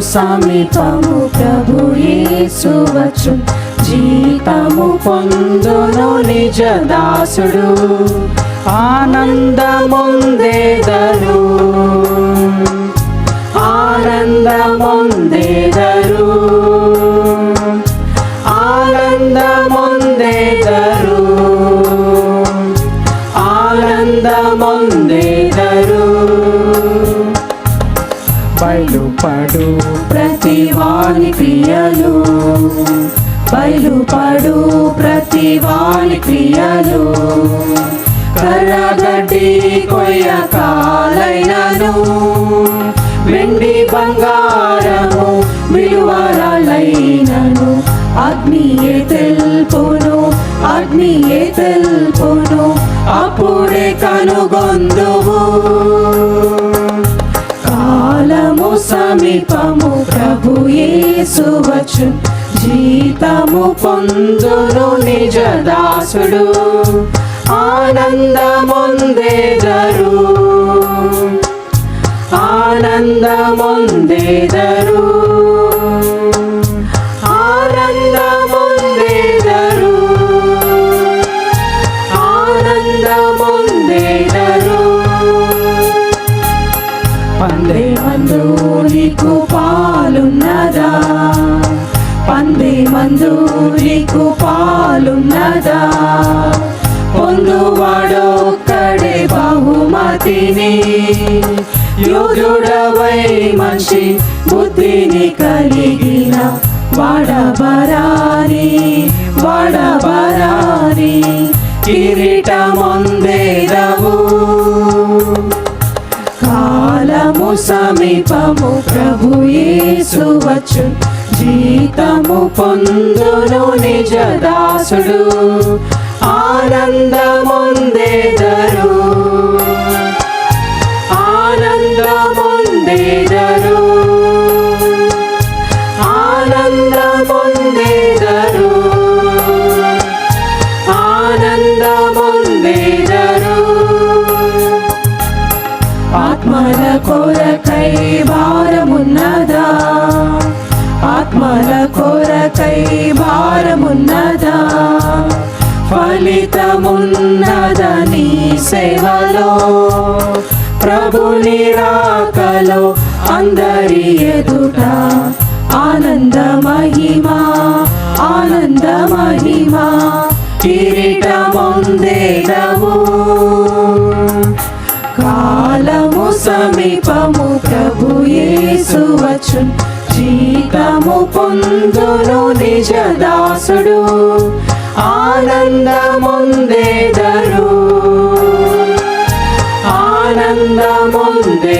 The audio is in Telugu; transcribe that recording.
సమీపము ప్రభు యేసు జీతము పొందును నిజ దాసుడు. ఆనందముందేదరు ఆనందముందేదరు ఆనందముందేదరు బయలుపడు ప్రతివాని క్రియలు బయలుపడు ప్రతివాని క్రియలు కర్రగడ్డి కొయ్య కాలైనను వెండి బంగారము విలువరాలైనను. అగ్నియే అగ్ని అగ్నియే తెల్పును అప్పుడే కనుగొందువు. యేసువచ్చు జీతము పొందును నిజ దాసుడు ఆనందముందేదరు ఆనందముందేదరు ఆనందముందేదరు పందే మందు నీకు పాలున్నదా పొందువాడొక్కడే బహుమతిని. యోధుడవై మనిషి బుద్ధిని కలిగిన వాడబరారి వాడబరారి కిరీటమొందేదవు యేసు జీతము పొందును నిజదాసుడు ఆనందముందేదరు ఆనందముందేదరు ఆనందముందేదరు ఆనందముందేదరు ఆత్మల కొరకై ఫలితమున్నదని సేవలో ప్రభుని రాకలో అందరి ఎదుట ఆనంద మహిమా ఆనంద మహిమా కిరీటమొందేదవు కాలము సమీపము ప్రభు యేసు జీతము పొందును దాసుడు. దాసుడు ఆనందముందేదరు ఆనందముందేదరు